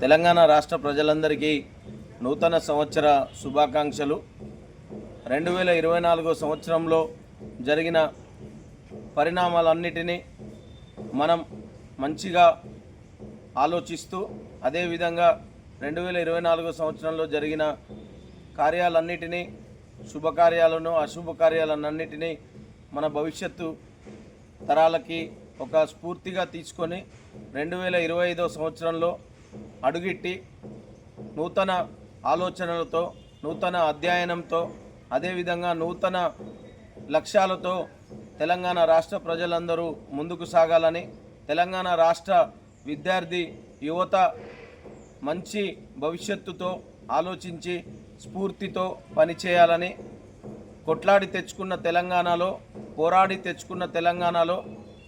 తెలంగాణ రాష్ట్ర ప్రజలందరికీ నూతన సంవత్సర శుభాకాంక్షలు. రెండు వేల ఇరవై నాలుగో సంవత్సరంలో జరిగిన పరిణామాలన్నిటినీ మనం మంచిగా ఆలోచిస్తూ అదేవిధంగా రెండు వేల ఇరవై నాలుగో సంవత్సరంలో జరిగిన కార్యాలన్నిటినీ శుభకార్యాలను అశుభ కార్యాలన్నిటినీ మన భవిష్యత్తు తరాలకి ఒక స్ఫూర్తిగా తీసుకొని రెండు వేల ఇరవై ఐదో సంవత్సరంలో అడుగిట్టి నూతన ఆలోచనలతో నూతన అధ్యయనంతో అదేవిధంగా నూతన లక్ష్యాలతో తెలంగాణ రాష్ట్ర ప్రజలందరూ ముందుకు సాగాలని తెలంగాణ రాష్ట్ర విద్యార్థి యువత మంచి భవిష్యత్తుతో ఆలోచించి స్ఫూర్తితో పనిచేయాలని కొట్లాడి తెచ్చుకున్న తెలంగాణలో పోరాడి తెచ్చుకున్న తెలంగాణలో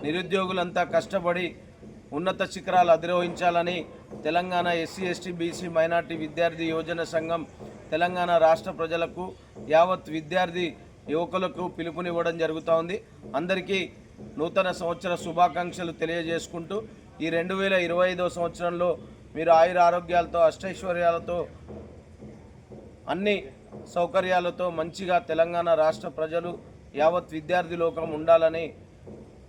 నిరుద్యోగులంతా కష్టపడి ఉన్నత శిఖరాలు అధిరోహించాలని Telangana SC ST BC minority విద్యార్థి యోజన సంఘం తెలంగాణ రాష్ట్ర ప్రజలకు యావత్ విద్యార్థి యువకులకు పిలుపునివ్వడం జరుగుతూ ఉంది. అందరికీ నూతన సంవత్సర శుభాకాంక్షలు తెలియజేసుకుంటూ ఈ రెండు వేల ఇరవై ఐదో సంవత్సరంలో మీరు ఆయుర ఆరోగ్యాలతో అష్టైశ్వర్యాలతో అన్ని సౌకర్యాలతో మంచిగా తెలంగాణ రాష్ట్ర ప్రజలు యావత్ విద్యార్థి లోకం ఉండాలని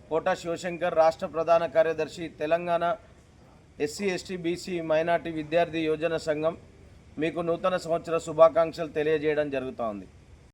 కోట శివశంకర్ రాష్ట్ర ప్రధాన కార్యదర్శి Telangana SC ST BC minority విద్యార్థి యోజన సంఘం మీకు నూతన సంవత్సర శుభాకాంక్షలు తెలియజేయడం జరుగుతోంది.